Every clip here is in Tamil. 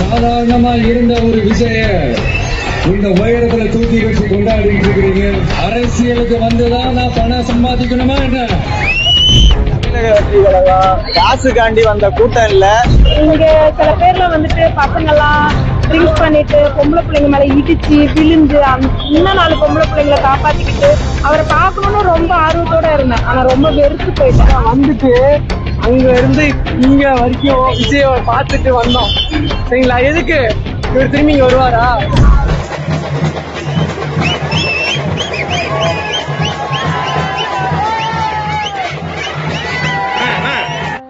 சாதாரணமா இருந்த ஒரு விஜய இந்த உயரத்துல தூக்கி வச்சு கொண்டாடிட்டு இருக்கிறீங்க. அரசியலுக்கு வந்துதான் நான் பணம் சம்பாதிக்கணுமா என்ன? காசுக்காண்டி வந்த கூட்டம் இல்ல. இங்க சில பேர்ல வந்துட்டு பசங்கெல்லாம் ட்ரிங்க்ஸ் பண்ணிட்டு பொம்பளை பிள்ளைங்க மேல இடிச்சு விழுந்து இன்னும் நாலு பொம்பளை பிள்ளைங்களை காப்பாத்திக்கிட்டு அவரை பார்க்கணும்னு ரொம்ப ஆர்வத்தோட இருந்தேன். ஆனா ரொம்ப வெறுத்து போயிட்டேன். வந்துட்டு அங்க இருந்து இங்க வரைக்கும் விஜய பார்த்துட்டு வந்தோம். சரிங்களா? எதுக்கு? இவர் திரும்பி இங்க வருவாரா?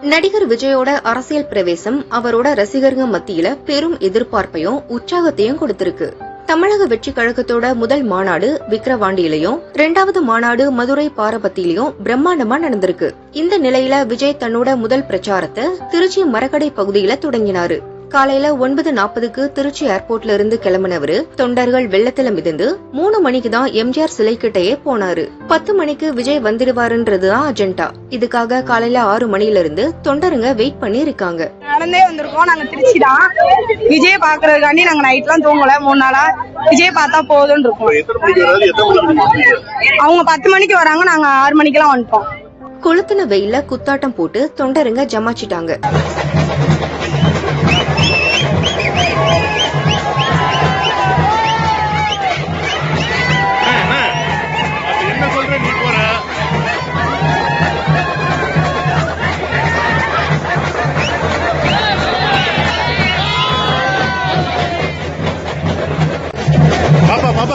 நடிகர் விஜயோட அரசியல் பிரவேசம் அவரோட ரசிகர்கள் மத்தியில பெரும் எதிர்பார்ப்பையும் உற்சாகத்தையும் கொடுத்திருக்கு. தமிழக வெற்றி கழகத்தோட முதல் மாநாடு விக்கிரவாண்டியிலையும் இரண்டாவது மாநாடு மதுரை பாரபத்திலையும் பிரம்மாண்டமா நடந்திருக்கு. இந்த நிலையில விஜய் தன்னோட முதல் பிரச்சாரத்தை திருச்சி மரக்கடை பகுதியில தொடங்கினாரு. காலையில ஒன்பது நாற்பதுக்கு திருச்சி ஏர்போர்ட்ல இருந்து கிளம்பினவரு தொண்டர்கள் வெள்ளத்துல மிதந்து மூணு மணிக்கு தான் எம்ஜிஆர் சிலை கிட்டயே போனாரு. பத்து மணிக்கு விஜய் வந்துடுவாருன்றதுதான் அஜெண்டா இதுக்காக காலையில ஆறு மணில இருந்து தொண்டருங்க வெயிட் பண்ணி இருக்காங்க நடந்தே வந்திருக்கோம். நாங்க திருச்சி தான் விஜய் பாக்குறதுக்காண்டி நாங்க நைட்லாம் தூங்கல. மூணு நாளா விஜய் பார்த்தா போதும்னு இருக்கோம். அவங்க பத்து மணிக்கு வராங்க. நாங்க ஆறு மணிக்கெல்லாம் வந்துட்டோம். கொளுத்துன வெயில்ல குத்தாட்டம் போட்டு தொண்டருங்க ஜமாச்சிட்டாங்க.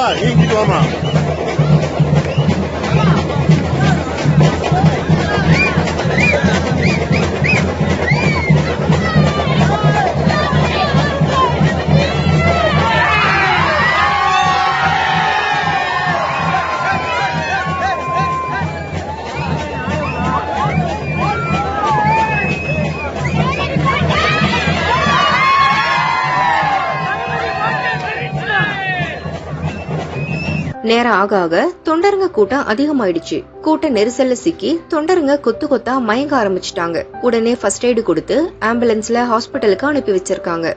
barriga de uma நேரம் ஆக ஆக தொண்டருங்க கூட்டம் அதிகமாயிடுச்சு. கூட்ட நெரிசல்ல சிக்கி தொண்டருங்க கொத்து கொத்தா மயங்க ஆரம்பிச்சிட்டாங்க. உடனே ஃபர்ஸ்ட் எய்டு கொடுத்து ஆம்புலன்ஸ்ல ஹாஸ்பிட்டலுக்கு அனுப்பி வச்சிருக்காங்க.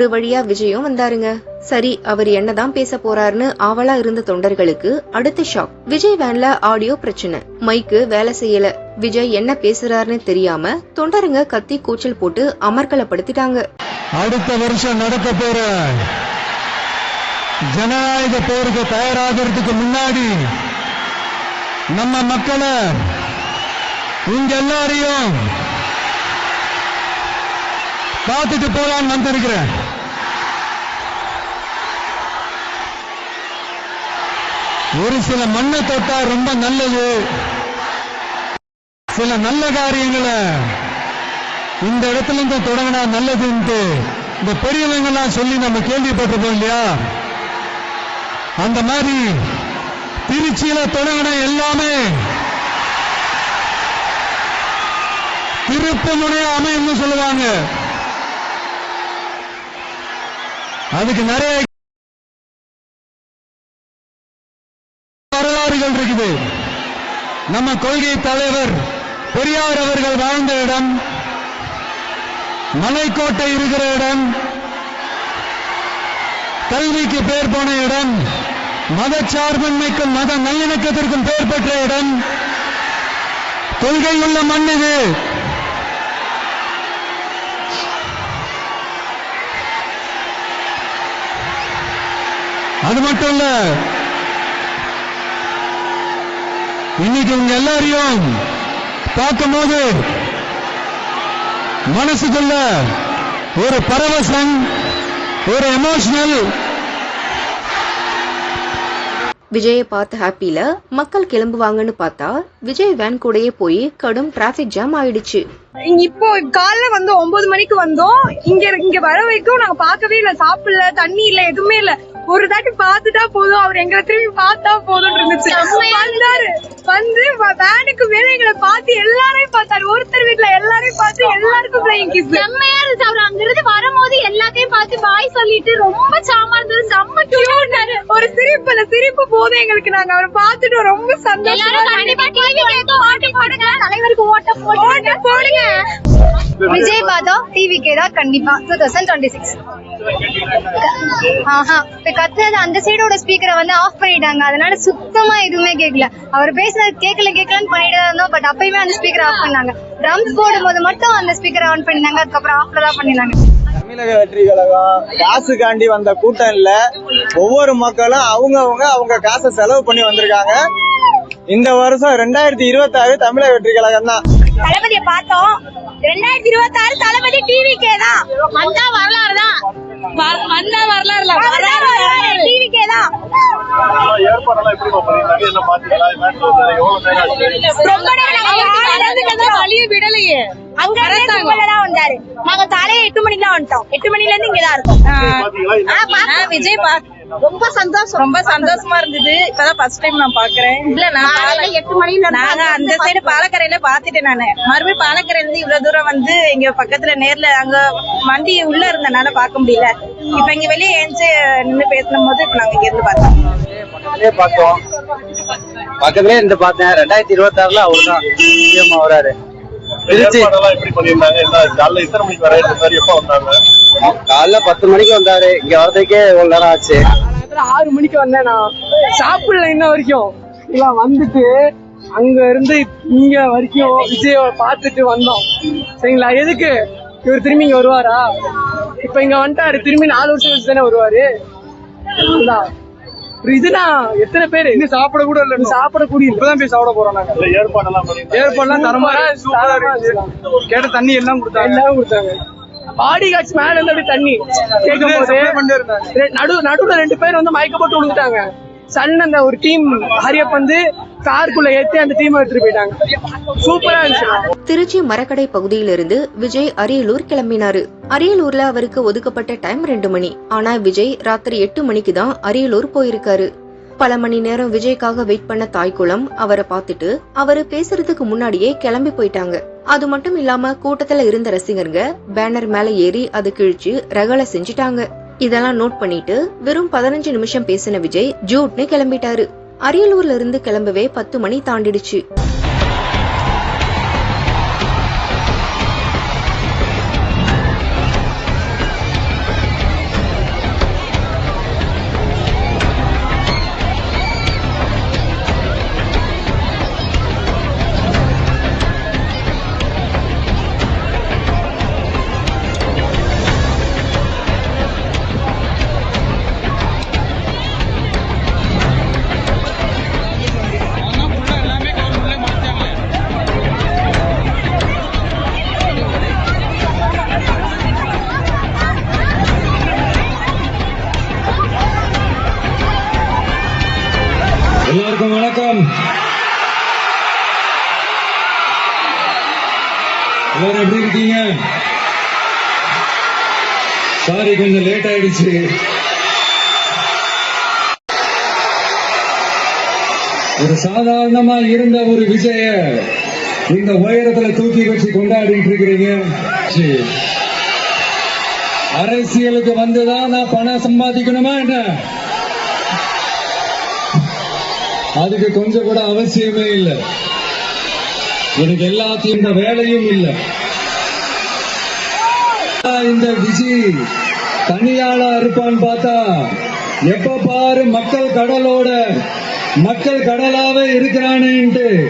ஒரு வழியா விஜயும் வந்தாருங்க. சரி அவர் என்னதான் பேச போறாருன்னு ஆவலா இருந்த தொண்டர்களுக்கு அடுத்த ஷாக் விஜய் வேன்ல ஆடியோ பிரச்சனை. மைக்கு வேலை செய்யல. விஜய் என்ன பேசுறாருன்னு தெரியாம தொண்டருங்க கத்தி கூச்சல் போட்டு அமர்க்கலப்படுத்திட்டாங்க. அடுத்த வருஷம் நடக்க போற ஜனநாயக போருக்கு தயாராகிறதுக்கு முன்னாடி நம்ம மக்களை உங்க எல்லாரையும் பார்த்துட்டு போலான்னு வந்திருக்கிறேன். ஒரு சில மண்ணை தொட்டா ரொம்ப நல்லது. சில நல்ல காரியங்களை இந்த இடத்துல இருந்து தொடங்கினா நல்லதுன்ட்டு இந்த பெரியவங்கெல்லாம் சொல்லி நம்ம கேள்விப்பட்டிருப்போம் இல்லையா? அந்த மாதிரி திருச்சியில தொடங்கின எல்லாமே திருப்பமுடைய அமைன்னு அமையும்னு சொல்லுவாங்க. அதுக்கு நிறைய நம்ம கொள்கை தலைவர் பெரியார் அவர்கள் வாழ்ந்த இடம் மலைக்கோட்டை இருக்கிற இடம் கல்விக்கு பேர் போன இடம் மதச்சார்பின்மைக்கும் மத நல்லிணக்கத்திற்கும் பெயர் பெற்ற இடம். கொள்கை உள்ள மண் இது. அது மட்டும் இல்ல இன்னைக்கு உங்க எல்லாரையும் பார்க்கும்போது மனசுக்குள்ள ஒரு பரவசம் ஒரு எமோஷனல் விஜயை பார்த்து ஹாப்பில மக்கள் கிளம்புவாங்கன்னு பார்த்தா விஜய் வேன் கூடயே போய் கடும் டிராபிக் ஜாம் ஆயிடுச்சு. இப்போ காலைல வந்து ஒன்பது மணிக்கு வந்தோம். இங்க இங்க வர வரைக்கும் நாங்க பார்க்கவே இல்ல சாப்பிடல தண்ணி இல்ல எதுவுமே இல்ல. ஒரு தாட்டி பார்த்துட்டா போதும். அவர் எங்களை திரும்பி பார்த்தா போதும் இருந்துச்சு. வந்தாரு. வந்து வேனுக்கு மேல எங்களை பார்த்து எல்லாரையும் பார்த்தாரு. ஒருத்தர் வீட்ல எல்லாரையும் பார்த்து எல்லாருக்கும் பிள்ளைங்க கிஸ் செம்மையா இருந்துச்சு. அவர் அங்கிருந்து வரும்போது எல்லாத்தையும் பார்த்து பாய் சொல்லிட்டு ரொம்ப சாமா இருந்தது. செம்ம கியூட் ஒரு சிரிப்பு அந்த சிரிப்பு போதும் எங்களுக்கு. நாங்க அவரை பார்த்துட்டு ரொம்ப சந்தோஷமா எல்லாரும் கண்டிப்பா டிவி கேட்க ஓட்டு போடுங்க. தலைவருக்கு ஓட்ட ஓட்டு போடுங்க. விஜய் பாதம் டிவிக்கே தான் கண்டிப்பா. டூ தௌசண்ட் டுவெண்ட்டி சிக்ஸ் கத்துறது அந்த சைடோட ஸ்பீக்கரை வந்து ஆஃப் பண்ணிட்டாங்க. அதனால சுத்தமா எதுவுமே கேட்கல அவர் பேசுனது கேட்கல கேட்கலன்னு பண்ணிட்டு இருந்தோம் பட் அப்பயுமே அந்த ஸ்பீக்கர் ஆஃப் பண்ணாங்க. ட்ரம்ஸ் போடும்போது மட்டும் அந்த ஸ்பீக்கரை ஆன் பண்ணிருந்தாங்க அதுக்கப்புறம் ஆஃப்ல தான் பண்ணிருந்தாங்க தமிழக வெற்றி கழகம் காசுக்காண்டி வந்த கூட்டம் இல்ல ஒவ்வொரு மக்களும் அவங்க அவங்க காசை செலவு பண்ணி வந்திருக்காங்க. இந்த வருஷம் ரெண்டாயிரத்தி இருபத்தி ஆறு தமிழக வெற்றி கழகம் தான். தளபதியை பார்த்தோம். ரெண்டாயிரத்தி இருபத்தி ஆறு தளபதி டிவிக்கே தான். வந்தா வரலாறு தான். வந்தா வரலாறு. டிவிக்கே தான் வழிய விடலையே. அங்க தான் வந்தாரு. நாங்க காலையில எட்டு மணிக்கு தான் வந்துட்டோம். எட்டு மணில இருந்து இங்க தான் இருக்கோம் விஜய் ரொம்ப சந்தோஷம். ரொம்ப சந்தோஷமா இருந்தது. இப்பதான் ஃபர்ஸ்ட் டைம் நான் பாக்குறேன். இல்ல நான் எட்டு மணில நாங்க அந்த சைடு பாலக்கரையில பாத்துட்டேன் நானு. மறுபடியும் பாலக்கரையில இருந்து இவ்வளவு தூரம் வந்து இங்க பக்கத்துல நேர்ல அங்க வண்டி உள்ள இருந்தனால பார்க்க முடியல. இப்ப இங்க வெளியே ஏஞ்சு நின்னு பேசும் போது இப்ப நாங்க இங்க இருந்து பார்த்தோம். பக்கத்துலயே பார்த்தோம். பக்கத்துலயே இருந்து பார்த்தேன். ரெண்டாயிரத்தி இருபத்தி ஆறுல அவர் தான் சிஎம் வராரு. திருச்சி காலைல பத்து மணிக்கு வந்தாரு. இங்க வரதுக்கே ஒரு நேரம் ஆச்சு. ஆறு மணிக்கு வந்தேன் நான். சாப்பிடல இன்ன வரைக்கும். இல்ல வந்துட்டு அங்க இருந்து இங்க வரைக்கும் விஜய பார்த்துட்டு வந்தோம். சரிங்களா? எதுக்கு? இவர் திரும்பி இங்க வருவாரா? இப்ப இங்க வந்துட்டாரு. திரும்பி நாலு வருஷம் கழிச்சு தானே வருவாரு? இதுனா எத்தனை பேரு? இன்னும் சாப்பிட கூட இல்ல. சாப்பிடக்கூடிய இப்பதான் போய் சாப்பிட போறோம் நாங்க. ஏற்பாடெல்லாம் ஏற்பாடுலாம் தரமா கேட்ட தண்ணி எல்லாம் கொடுத்தாங்க. எல்லாம் கொடுத்தாங்க. பாடி காட்சி மேல இருந்து அப்படியே தண்ணி கேட்கும் போது நடு நடுவுல ரெண்டு பேர் வந்து மயக்க போட்டு விழுந்துட்டாங்க சன் அந்த ஒரு டீம் ஹரியப் வந்து காருக்குள்ள ஏத்தி அந்த டீம் எடுத்துட்டு போயிட்டாங்க. சூப்பரா இருந்துச்சு. திருச்சி மரக்கடை பகுதியிலிருந்து விஜய் அரியலூர் கிளம்பினாரு. அரியலூர்ல அவருக்கு ஒதுக்கப்பட்ட டைம் ரெண்டு மணி. ஆனா விஜய் ராத்திரி எட்டு மணிக்கு தான் அரியலூர் போயிருக்காரு. பல மணி நேரம் விஜய்க்காக வெயிட் பண்ண தாய்க்குளம் அவரை பார்த்துட்டு அவரு பேசுறதுக்கு முன்னாடியே கிளம்பி போயிட்டாங்க. அது மட்டும் இல்லாம கூட்டத்துல இருந்த ரசிகருங்க பேனர் மேல ஏறி அது கிழிச்சு ரகலை செஞ்சுட்டாங்க. இதெல்லாம் நோட் பண்ணிட்டு வெறும் பதினஞ்சு நிமிஷம் பேசின விஜய் ஜூட்னு கிளம்பிட்டாரு. அரியலூர்ல இருந்து கிளம்பவே பத்து மணி தாண்டிடுச்சு. லேட் ஆயிடுச்சு. ஒரு சாதாரணமா இருந்த ஒரு விஜய இந்த உயரத்துல தூக்கி வச்சு கொண்டாடிட்டு இருக்கிறீங்க. அரசியலுக்கு வந்துதான் நான் பணம் சம்பாதிக்கணுமா என்ன? அதுக்கு கொஞ்சம் கூட அவசியமே இல்லை. எனக்கு எல்லாத்தையும் இந்த வேலையும் இல்லை. இந்த விஜய் தனியாளா இருப்பான்னு பார்த்தா எப்ப பாரு மக்கள் கடலோட மக்கள் கடலாவே இருக்கிறானேன்ட்டு.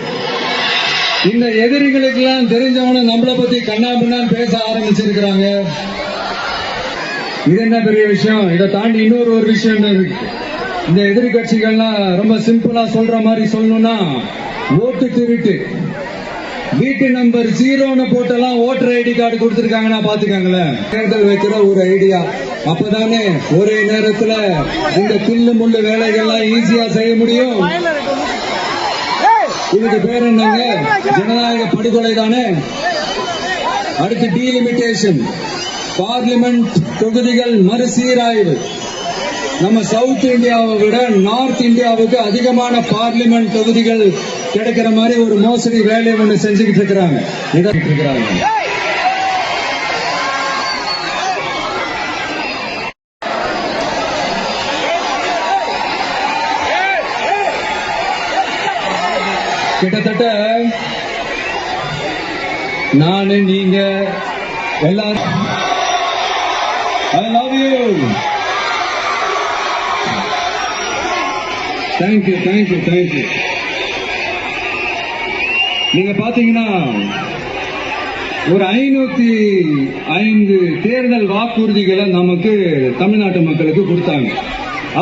இந்த எதிரிகளுக்கு எல்லாம் தெரிஞ்சவன நம்மளை பத்தி கண்ணா பின்னான்னு பேச ஆரம்பிச்சிருக்கிறாங்க. இது என்ன பெரிய விஷயம்? இதை தாண்டி இன்னொரு ஒரு விஷயம் இருக்கு? இந்த எதிர்கட்சிகள்லாம் ரொம்ப சிம்பிளா சொல்ற மாதிரி சொல்லணும்னா ஓட்டு திருட்டு. வீட்டு நம்பர் ஜீரோன்னு போட்டெல்லாம் ஓட்டர் ஐடி கார்டு கொடுத்துருக்காங்கன்னா பாத்துக்காங்களேன் தேர்தல் வைக்கிற ஒரு ஐடியா அப்பதானே ஒரே நேரத்துல இந்த தில்லு முள்ளு வேலைகள்லாம் ஈஸியா செய்ய முடியும். இதுக்கு பேர் என்னங்க? ஜனநாயக படுகொலை தானே? அடுத்து டீலிமிட்டேஷன் பார்லிமெண்ட் தொகுதிகள் மறுசீராய்வு. நம்ம சவுத் இந்தியாவை விட நார்த் இந்தியாவுக்கு அதிகமான பார்லிமெண்ட் தொகுதிகள் கிடைக்கிற மாதிரி ஒரு மோசடி வேலையை ஒண்ணு செஞ்சுக்கிட்டு இருக்கிறாங்க. இதை இருக்கிறாங்க கிட்டத்தட்ட நானு நீங்க எல்லாரும் I love you thank you thank you thank you நீங்க பாத்தீங்கன்னா ஒரு ஐநூத்தி ஐந்து தேர்தல் வாக்குறுதிகளை நமக்கு தமிழ்நாட்டு மக்களுக்கு கொடுத்தாங்க.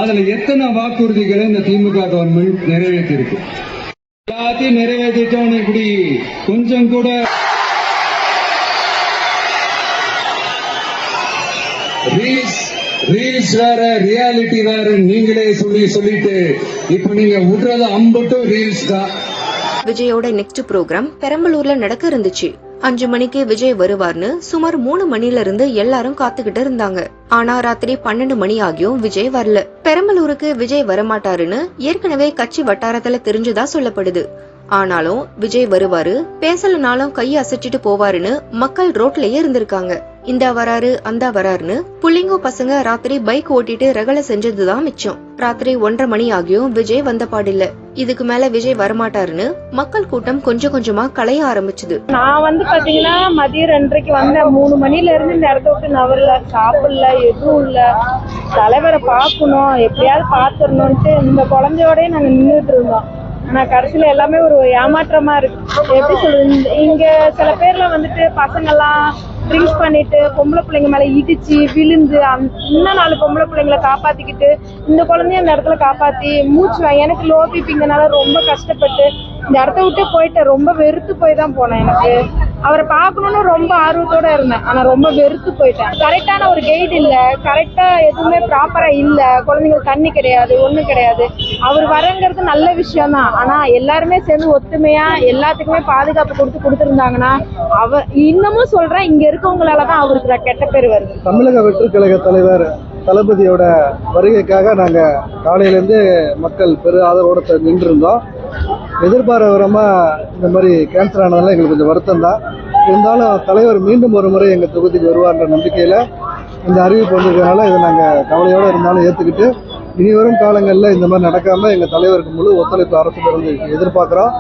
அதுல எத்தனை வாக்குறுதிகளை இந்த திமுக கவர்மெண்ட் நிறைவேற்றி இருக்கு எல்லாத்தையும் நிறைவேற்றிட்டோன்னு இப்படி. கொஞ்சம் கூட ரீல்ஸ் ரீல்ஸ் வேற ரியாலிட்டி வேற நீங்களே சொல்லி சொல்லிட்டு இப்ப நீங்க விடுறது அம்பட்டும் ரீல்ஸ் தான். விஜயோட நெக்ஸ்ட் ப்ரோக்ராம் பெரம்பலூர்ல நடக்க இருந்துச்சு. அஞ்சு மணிக்கு விஜய் வருவார்னு சுமார் மூணு மணில இருந்து எல்லாரும் காத்துக்கிட்டு இருந்தாங்க. ஆனா ராத்திரி பன்னெண்டு மணி ஆகியும் விஜய் வரல. பெரம்பலூருக்கு விஜய் வரமாட்டாருன்னு ஏற்கனவே கட்சி வட்டாரத்துல தெரிஞ்சதா சொல்லப்படுது. ஆனாலும் விஜய் வருவாரு பேசலனாலும் கை அசைச்சிட்டு போவாருன்னு மக்கள் ரோட்லயே இருந்திருக்காங்க. இந்த வராரு அந்த வராருன்னு புள்ளிங்கோ பசங்க ராத்திரி பைக் ஓட்டிட்டு ரகலை செஞ்சதுதான் மிச்சம். ராத்திரி ஒன்றரை மணி ஆகியும் விஜய் வந்த பாடில்ல. இதுக்கு மேல விஜய் வரமாட்டாருன்னு மக்கள் கூட்டம் கொஞ்சம் கொஞ்சமா களைய ஆரம்பிச்சது. நான் வந்து பாத்தீங்கன்னா மதியம் ரெண்டரைக்கு வந்தேன். மூணு மணில இருந்து இந்த இடத்த விட்டு நவரல சாப்பிடல எதுவும் இல்ல. தலைவரை பார்க்கணும் எப்படியாவது பாத்துடணும்ட்டு இந்த குழந்தையோடய நாங்க நின்றுட்டு இருந்தோம். ஆனா கடைசியில எல்லாமே ஒரு ஏமாற்றமா இருக்கு. எப்படி சொல்றது? இங்க சில பேர்லாம் வந்துட்டு பசங்கெல்லாம் ட்ரிங்க்ஸ் பண்ணிட்டு பொம்பளை பிள்ளைங்க மேல இடிச்சு விழுந்து இன்னும் நாலு பொம்பளை பிள்ளைங்களை காப்பாத்திக்கிட்டு இந்த குழந்தைய அந்த இடத்துல காப்பாத்தி மூச்சு வாங்க எனக்கு லோ பிபிங்கனால ரொம்ப கஷ்டப்பட்டு இந்த இடத்த விட்டு போயிட்டேன் ரொம்ப வெறுத்து போய் தான் போனேன் எனக்கு. அவரை பார்க்கணும்னு ரொம்ப ஆர்வத்தோட இருந்தேன். ஆனா ரொம்ப வெறுத்து போயிட்டேன். கரெக்டான ஒரு கைடு இல்ல. கரெக்டா எதுவுமே ப்ராப்பரா இல்ல. குழந்தைங்களுக்கு தண்ணி கிடையாது ஒண்ணும் கிடையாது. அவர் வரங்கிறது நல்ல விஷயம் தான் ஆனா எல்லாருமே சேர்ந்து ஒத்துமையா எல்லாத்துக்குமே பாதுகாப்பு கொடுத்து கொடுத்துருந்தாங்கன்னா அவ இன்னமும் சொல்றேன் இங்க இருக்கவங்களாலதான் அவருக்கு கெட்ட பேர் வருது. தமிழக வெற்றி கழக தலைவர் தளபதியோட வருகைக்காக நாங்க காலையிலேருந்து மக்கள் பெரு ஆதரவோட நின்று இருந்தோம் எதிர்பாரவரமாக இந்த மாதிரி கேன்சர் ஆனதெல்லாம் எங்களுக்கு கொஞ்சம் வருத்தம் தான் இருந்தாலும் தலைவர் மீண்டும் ஒரு முறை எங்கள் தொகுதிக்கு வருவார்ன்ற நம்பிக்கையில் இந்த அறிவிப்பு வந்திருக்கனால இதை நாங்கள் கவலையோடு இருந்தாலும் ஏற்றுக்கிட்டு இனி வரும் காலங்களில் இந்த மாதிரி நடக்காமல் எங்கள் தலைவருக்கு முழு ஒத்துழைப்பு அரசு எதிர்பார்க்குறோம்.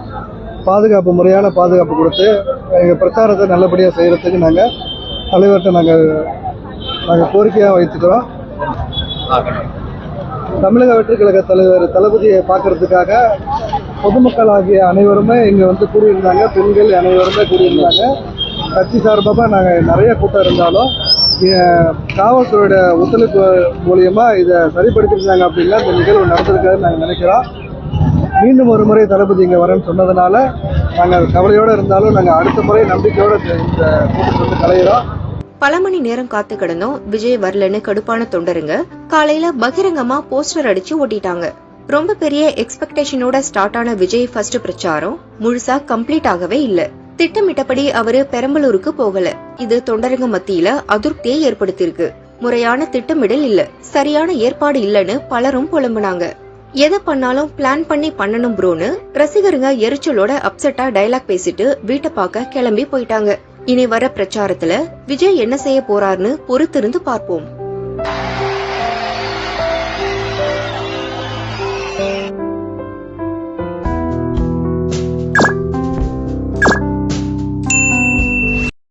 பாதுகாப்பு முறையான பாதுகாப்பு கொடுத்து எங்கள் பிரச்சாரத்தை நல்லபடியாக செய்கிறதுக்கு நாங்கள் தலைவர்கிட்ட நாங்கள் நாங்கள் கோரிக்கையாக வைத்துக்கிறோம். தமிழக வெற்றி கழக தலைவர் தளபதியை பார்க்கறதுக்காக பொதுமக்கள் ஆகிய அனைவருமே இங்கே வந்து கூடியிருந்தாங்க. பெண்கள் அனைவருமே கூடியிருந்தாங்க. கட்சி சார்பாக நாங்கள் நிறைய கூட்டம் இருந்தாலும் காவல்துறையோட ஒத்துழைப்பு மூலியமாக இதை சரிப்படுத்திருந்தாங்க அப்படின்னா இந்த நிகழ்வு நடந்திருக்காதுன்னு நாங்கள் நினைக்கிறோம். மீண்டும் ஒரு முறை தளபதி இங்கே வரேன்னு சொன்னதுனால நாங்கள் கவலையோடு இருந்தாலும் நாங்கள் அடுத்த முறை நம்பிக்கையோடு இந்த இந்த கூட்டத்தை வந்து கலையிறோம். பல மணி நேரம் காத்து கிடந்தோம். விஜய் வரலன்னு கடுப்பான தொண்டருங்க. காலையில பகிரங்கமா போஸ்டர் அடிச்சு ஓட்டிட்டாங்க. ரொம்ப பெரிய எக்ஸ்பெக்டேஷனோட ஸ்டார்ட் ஆன விஜய் ஃபர்ஸ்ட் பிரச்சாரம் முழுசா கம்ப்ளீட் ஆகவே இல்ல. திட்டமிட்டபடி அவரு பெரம்பலூருக்கு போகல. இது தொண்டரங்க மத்தியில அதிருப்தியை ஏற்படுத்தியிருக்கு. முறையான திட்டமிடல் இல்ல. சரியான ஏற்பாடு இல்லன்னு பலரும் புலம்புனாங்க. எதை பண்ணாலும் பிளான் பண்ணி பண்ணணும் ப்ரோன்னு ரசிகருங்க எரிச்சலோட அப்செட்டா டயலாக் பேசிட்டு வீட்டை பார்க்க கிளம்பி போயிட்டாங்க. இனி வர பிரச்சாரத்துல விஜய் என்ன செய்ய போறாருன்னு பொறுத்திருந்து பார்ப்போம்.